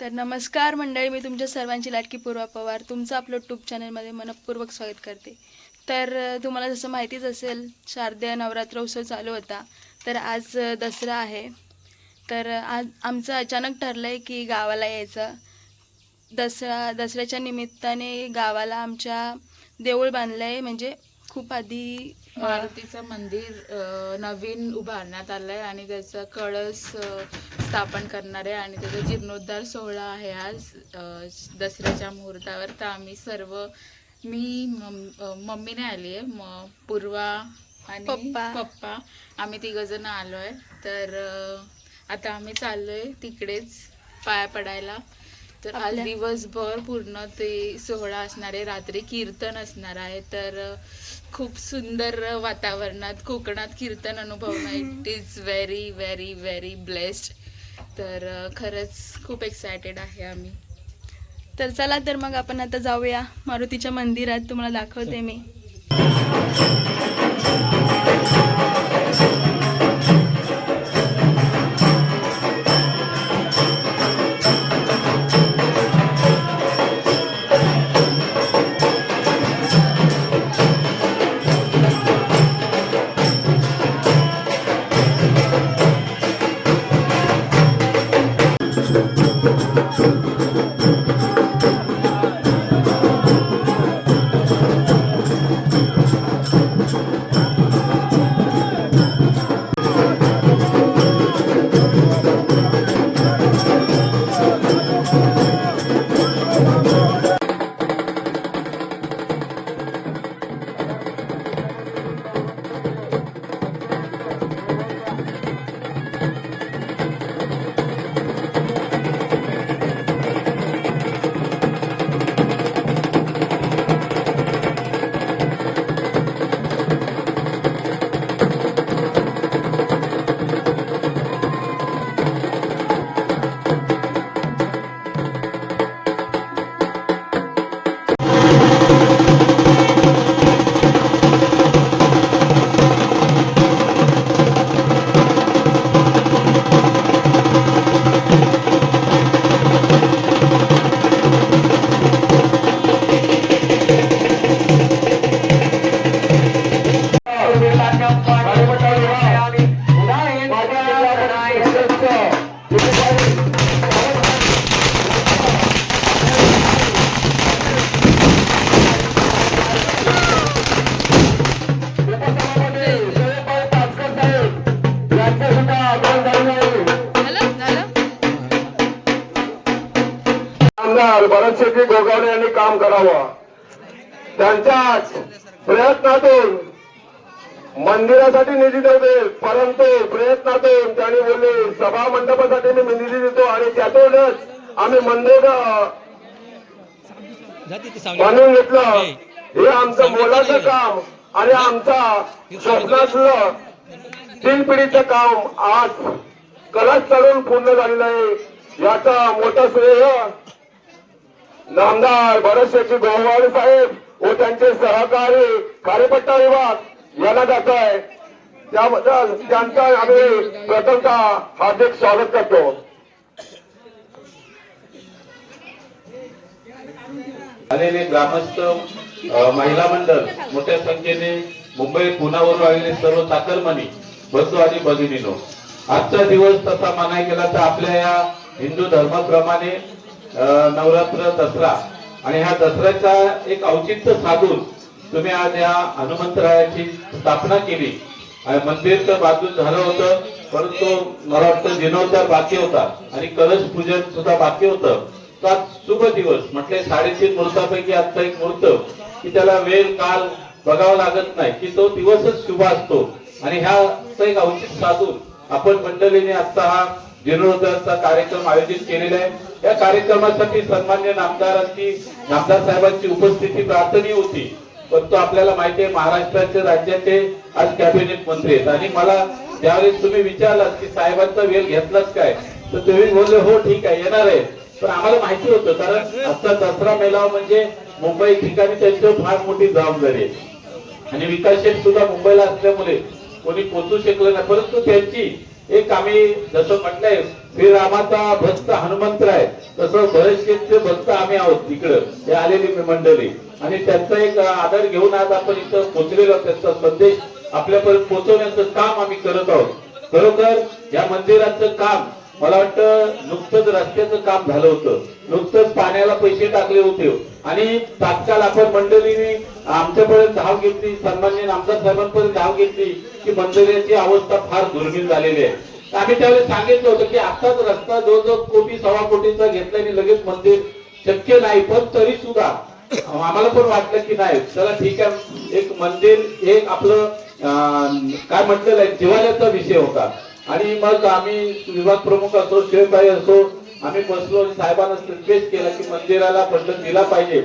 तर नमस्कार मंडळी मी तुमच्या सर्वांची लाटकी पूर्वा पवार. तुमचं आपलं ट्यूब चॅनलमध्ये मनपूर्वक स्वागत करते. तर तुम्हाला जसं माहितीच असेल शारदीय नवरात्र उत्सव चालू होता. तर आज दसरा आहे. तर आज आमचं अचानक ठरलं आहे की गावाला यायचं. दसरा दसऱ्याच्या निमित्ताने गावाला आमच्या देऊळ बांधलं आहे म्हणजे खूप आधी मारुतीचं मंदिर नवीन उभारण्यात आलं आहे आणि त्याचा कळस स्थापन करणार आहे आणि त्याचा जीर्णोद्धार सोहळा आहे आज दसऱ्याच्या मुहूर्तावर. तर आम्ही सर्व मी मम- अ, मम्मीने आली आहे. म पूर्वा आणि पप्पा. पप्पा. आम्ही तिघजण आलो आहे तर आता आम्ही चाललोय तिकडेच पाया पडायला. तर आज दिवसभर पूर्ण ते सोहळा असणार आहे रात्री कीर्तन असणार आहे. तर खूप सुंदर वातावरणात कोकणात कीर्तन अनुभवणं. It is very very very blessed तर खरंच खूप एक्सायटेड आहे आम्ही. तर चला तर मग आपण आता जाऊया मारुतीच्या मंदिरात. तुम्हाला दाखवते मी. आमदार भरत गोगावणे यांनी काम करावं. त्यांच्याच प्रयत्नातून मंदिरासाठी निधी नव्हते परंतु प्रयत्नातून त्यांनी बोलले सभा मंडपासाठी मी निधी देतो आणि त्यातूनच आम्ही मंदिर बांधून घेतलं. हे आमचं मोलाचं काम आणि आमचा स्वप्नातलं तीन पिढीचं काम आज कलाच चढून पूर्ण झालेलं आहे. याचा मोठा श्रेय नामदार भरत शेट्टी साहेब व त्यांचे सहकारी कार्यपट्टा विभाग यांना जात आहे त्याबद्दल त्यांचा आम्ही प्रथमतः हार्दिक स्वागत करतो. आलेले ग्रामस्थ महिला मंडळ मोठ्या संख्येने मुंबई पुण्यावरून आलेले सर्व चाकरमानी बंधू आणि भगिनीनो आजचा दिवस तसा मानाय गेला तर आपल्या या हिंदू धर्माप्रमाणे नवरात्र दसरा. आणि ह्या दसऱ्याचा एक औचित्य साधून तुम्ही आज या हनुमंतरायाची स्थापना केली. आणि मंदिर तर बाजू झालं होतं परंतु मला वाटतं जीर्णोद्धार बाकी होता आणि कलश पूजन सुद्धा बाकी होतं. तर आज शुभ दिवस म्हटले साडेतीन मुहूर्तापैकी आजचा एक मुहूर्त की त्याला वेळ काल बघावा लागत नाही की तो दिवसच शुभ असतो. आणि ह्याचं एक औचित साधून आपण मंडळीने आता हा जीर्णोद्धाराचा कार्यक्रम आयोजित केलेला आहे. या कार्यक्रमासाठी सन्मान्य नामदारांची नामदार साहेबांची उपस्थिती प्रार्थनीय होती. परंतु आपल्याला माहिती आहे महाराष्ट्राचे राज्याचे आज कॅबिनेट मंत्री आहेत. आणि मला ज्यावेळेस तुम्ही विचारलात की साहेबांचा वेळ घेतलाच काय तर तुम्ही बोलले हो ठीक आहे येणार आहे. पण आम्हाला माहिती होतं कारण आजचा दसरा मेळावा म्हणजे मुंबई ठिकाणी त्यांच्यावर फार मोठी जबाबदारी आहे. आणि विकासशील सुद्धा मुंबईला असल्यामुळे कोणी पोचू शकलं नाही. परंतु त्यांची एक आम्ही जसं म्हटलंय श्रीरामाचा भक्त हनुमंतराय तसं बरेचशे भक्त आम्ही आहोत तिकडं. हे आलेली मंडळी. आणि त्यांचा एक आदर घेऊन आज आपण इथं पोचलेलो त्यांचा संदेश आपल्यापर्यंत पोहोचवण्याचं काम आम्ही करत आहोत. खरोखर या मंदिराचं काम मला वाटतं नुकतंच रस्त्याचं काम झालं होतं. नुकतंच पाण्याला पैसे टाकले होते. आणि तात्काळ आपण मंडळीने आमच्यापर्यंत धाव घेतली सन्मान्य आमदार साहेबांपर्यंत धाव घेतली. की मंदिराची अवस्था फार दुर्मिळ झालेली आहे. आम्ही त्यावेळेस सांगितलं होतं की आताच रस्ता जवळजवळ कोटी सव्वा कोटीचा घेतला आणि लगेच मंदिर शक्य नाही पण तरी सुद्धा आम्हाला पण वाटलं की नाही. चला ठीक आहे एक मंदिर एक आपलं काय म्हटलेलं आहे जिवाल्याचा विषय होता. आणि मग आम्ही विभाग प्रमुख असो शिवबाई असो आम्ही बसलो आणि साहेबांना रिक्वेस्ट केला की मंदिराला फंड दिला पाहिजे.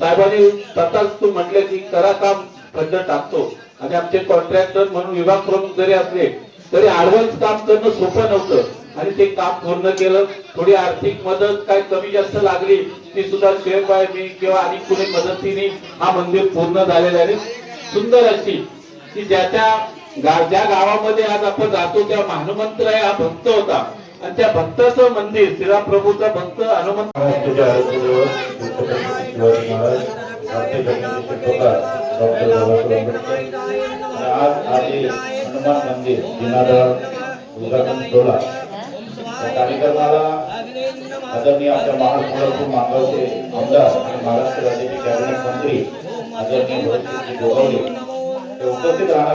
साहेबांनी स्वतःच तू म्हटलं की करा काम फंड टाकतो. आणि आमचे कॉन्ट्रॅक्टर म्हणून विभाग प्रमुख जरी असले तरी ऍडव्हान्स काम करणं सोपं नव्हतं. आणि ते काम पूर्ण केलं थोडी आर्थिक मदत काय कमी जास्त लागली ती सुद्धा शिवबाई मी किंवा आणि कुणी मदतीने हा मंदिर पूर्ण झालेला आहे. आणि सुंदर अशी की ज्याच्या गा- ज्या गावामध्ये आज आपण जातो त्या हनुमंतराय हा भक्त होता. आणि त्या भक्ताचं मंदिर श्रीरामप्रभूचा भक्त हनुमंत महाराष्ट्राच्या आज आधी हनुमान मंदिर दिनादळ उद्घाटन सोहळा या कार्यक्रमाला आदरणीय आपल्या महाराष्ट्र मांगावचे आमदार आणि महाराष्ट्र राज्याचे कॅबिनेट मंत्री आदरणीय भरतजी गोगावले ते उपस्थित राहणार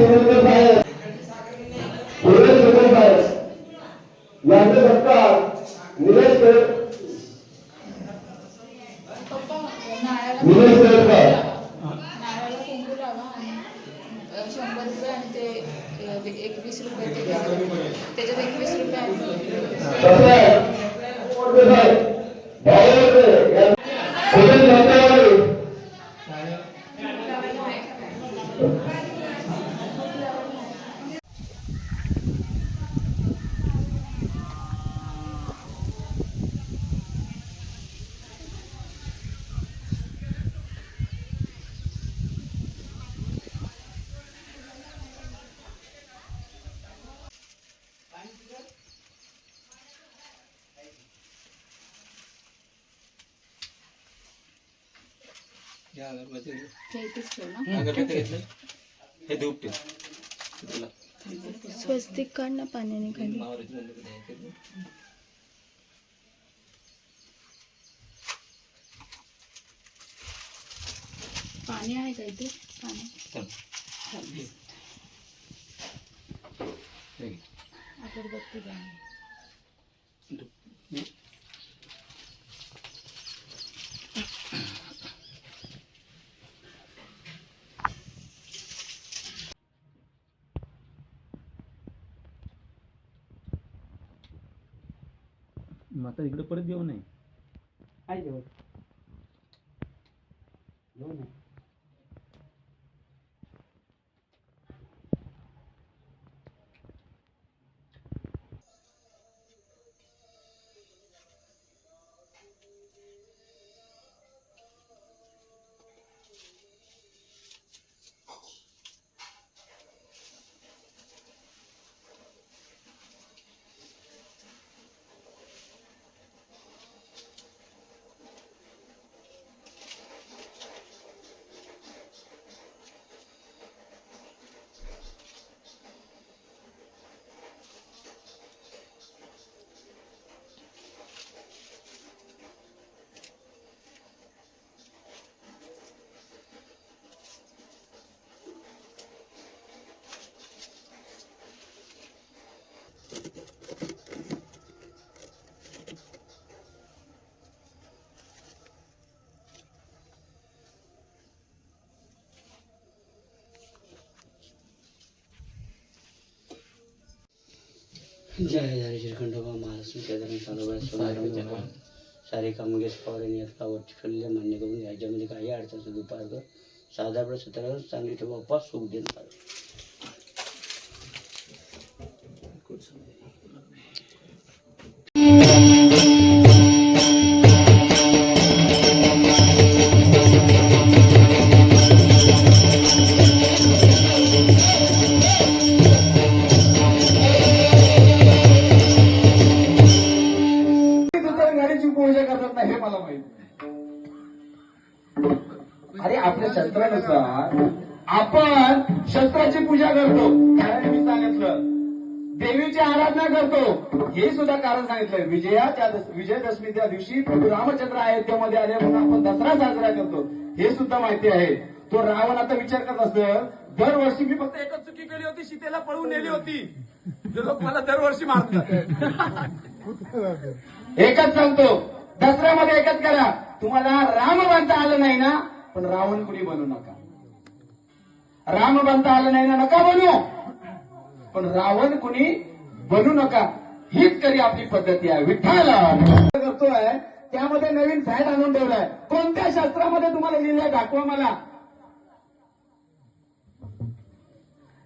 सुरेंद्र साहेब सुरेश सुरेश साहेब यांचे सत्कार निलेश ते इथेच ठेव ना हे धूप ठेव स्वस्तिक काढ ना पाण्याने खाली पाणी आहे का इथे पाणी अगरबत्ती द्या आता इकडे परत येऊ नये. जय जय श्रीखंडोबा महाराष्ट्र केदार सारोबाई सोनाराम सारिका मुकेश पवार यांनी आता वैफल्य मान्य करून राज्यामध्ये काही अडचण दुपार कर साधारण सतरा चांगली ठेवा उपास सुख देणार शस्त्रानुसार आपण शस्त्राची पूजा करतो. कारण मी सांगितलं देवीची आराधना करतो. हे सुद्धा कारण सांगितलंय. विजयाच्या विजयदशमी त्या दिवशी प्रभू रामचंद्र अयोध्येमध्ये आले म्हणून आपण दसरा साजरा करतो. हे सुद्धा माहिती आहे. तो रावण आता विचार करत असत दरवर्षी मी फक्त एकच चुकी केली होती सीतेला पळून नेली होती. जे लोक मला दरवर्षी मारतात. एकच सांगतो दसऱ्यामध्ये एकच करा. तुम्हाला राम बनता आलं नाही ना पण रावण कुणी बनू नका? राम बनता आलं नाही ना नका बनू. पण रावण कुणी बनू नका? हीच तरी आपली पद्धती आहे. विठ्ठल! करतोय. त्यामध्ये नवीन फॅट आणून ठेवलाय. कोणत्या शास्त्रामध्ये तुम्हाला लिहिलंय? दाखवा मला.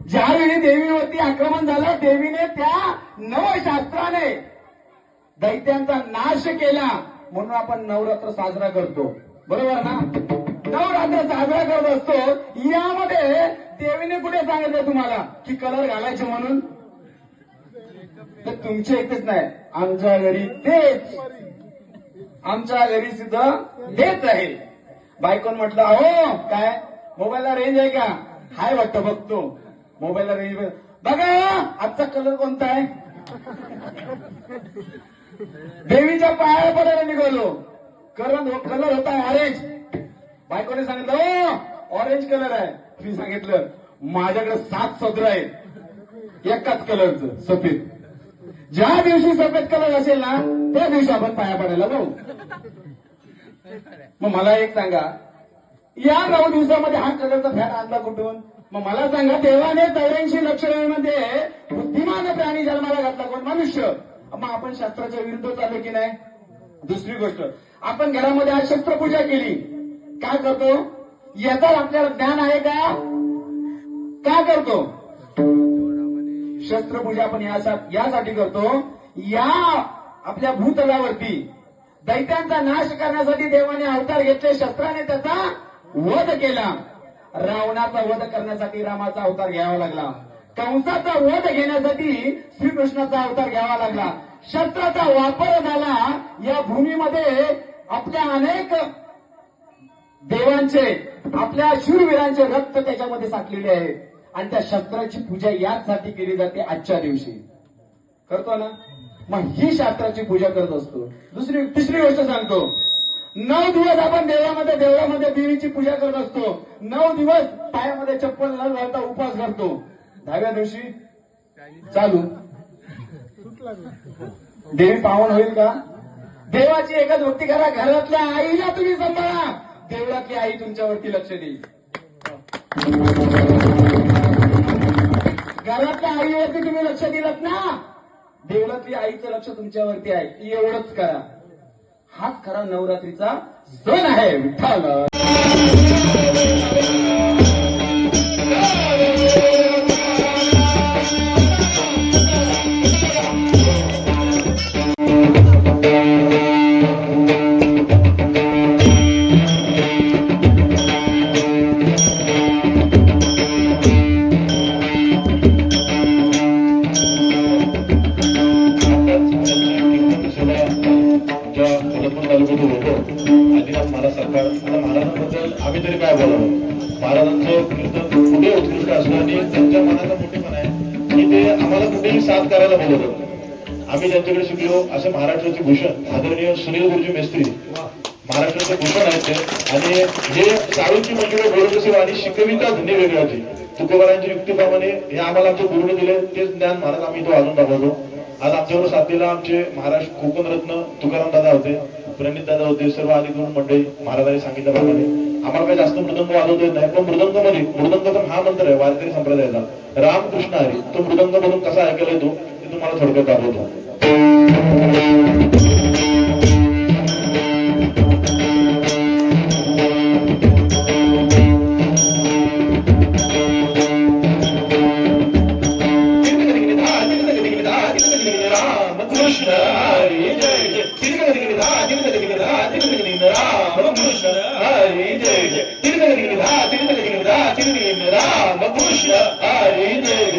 ज्यावेळी देवीवरती आक्रमण झालं देवीने त्या नवशास्त्राने दैत्यांचा नाश केला. म्हणून आपण नवरात्र साजरा करतो. बरोबर ना? नवरात्र साजरा करत असतो. यामध्ये देवीने कुठे सांगितलं तुम्हाला? की कलर घालायचे म्हणून? तर तुमच्या इथेच नाही. आमच्या घरी तेच. आमच्या घरी सुद्धा तेच आहे. बायकोन म्हटलं अहो काय? मोबाईलला रेंज आहे का? हाय वाटतं बघतो. मोबाईलला रेंज बघा. आजचा कलर कोणता आहे? देवीच्या पाया पडायला निघालो. कलर कलर होता ऑरेंज बायकोने सांगितलं ऑरेंज कलर आहे. मी सांगितलं माझ्याकडे सात सदर आहेत. एकाच कलरचं सफेद. ज्या दिवशी सफेद कलर असेल ना त्या दिवशी आपण पाया पडायला जाऊ. मग मला एक सांगा या नऊ दिवसामध्ये हा कलरचा फॅट आणला कुठून? मग मला सांगा देवाने चौऱ्याऐंशी लक्षणांमध्ये बुद्धिमान प्राणी जन्माला घातला कोण? मनुष्य. मग आपण शास्त्राच्या विरुद्ध चालू की नाही? दुसरी गोष्ट आपण घरामध्ये आज शस्त्रपूजा केली. काय करतो? याचा आपल्याला ज्ञान आहे का? का करतो? शस्त्रपूजा आपण यासाठी करतो. या आपल्या भूतलावरती. दैत्यांचा नाश करण्यासाठी देवाने अवतार घेतले शस्त्राने त्याचा वध केला. रावणाचा वध करण्यासाठी रामाचा अवतार घ्यावा लागला. कंसाचा वध घेण्यासाठी श्रीकृष्णाचा अवतार घ्यावा लागला. शस्त्राचा वापर झाला. या भूमीमध्ये आपल्या अनेक देवांचे आपल्या शूरवीरांचे रक्त त्याच्यामध्ये साठलेले आहे. आणि त्या शस्त्राची पूजा याचसाठी केली जाते आजच्या दिवशी. करतो ना? मग ही शास्त्राची पूजा करत असतो. दुसरी तिसरी गोष्ट सांगतो. नऊ दिवस आपण देवामध्ये देवळामध्ये देवीची पूजा करत असतो. नऊ दिवस पायामध्ये चप्पल न घालता उपवास करतो. दहाव्या दिवशी चालू. देवी पावन होईल का? देवाची एकच व्यक्ती करा घरातल्या आईला तुम्ही सांभाळा. देवळातली आई तुमच्यावरती लक्ष देईल. घरातल्या आईवरती तुम्ही लक्ष दिलं ना? देवळातली आईचं लक्ष तुमच्यावरती आहे. एवढंच करा. हाच खरा नवरात्रीचा सण आहे विठ्ठल. हे साळूची मंजुळे गोरकसेवा आणि शिकविता धन्य वेगळे होते. तुकोबारांच्या युक्तीप्रमाणे हे आम्हाला आमच्या गुरुने दिले तेच ज्ञान महाराज आम्ही तो अजून दाखवतो. आज आमच्यावर साथीला आमचे महाराष्ट्र कोकण रत्न तुकाराम दादा होते प्रणित दादा होते सर्व अधिकृत मंडळी महाराजांनी सांगितल्याप्रमाणे. आम्हाला काही जास्त मृदंग वाजवता येत नाही पण मृदंग मृदंगामध्ये मृदंग पण हा मंत्र आहे वारकरी संप्रदायाचा. रामकृष्ण हरी तो मृदंग म्हणून कसा ऐकायला येतो ते तुम्हाला थोडक्यात दाखवतो. रामकृष्ण हरी जय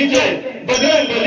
बली की जय बजरंग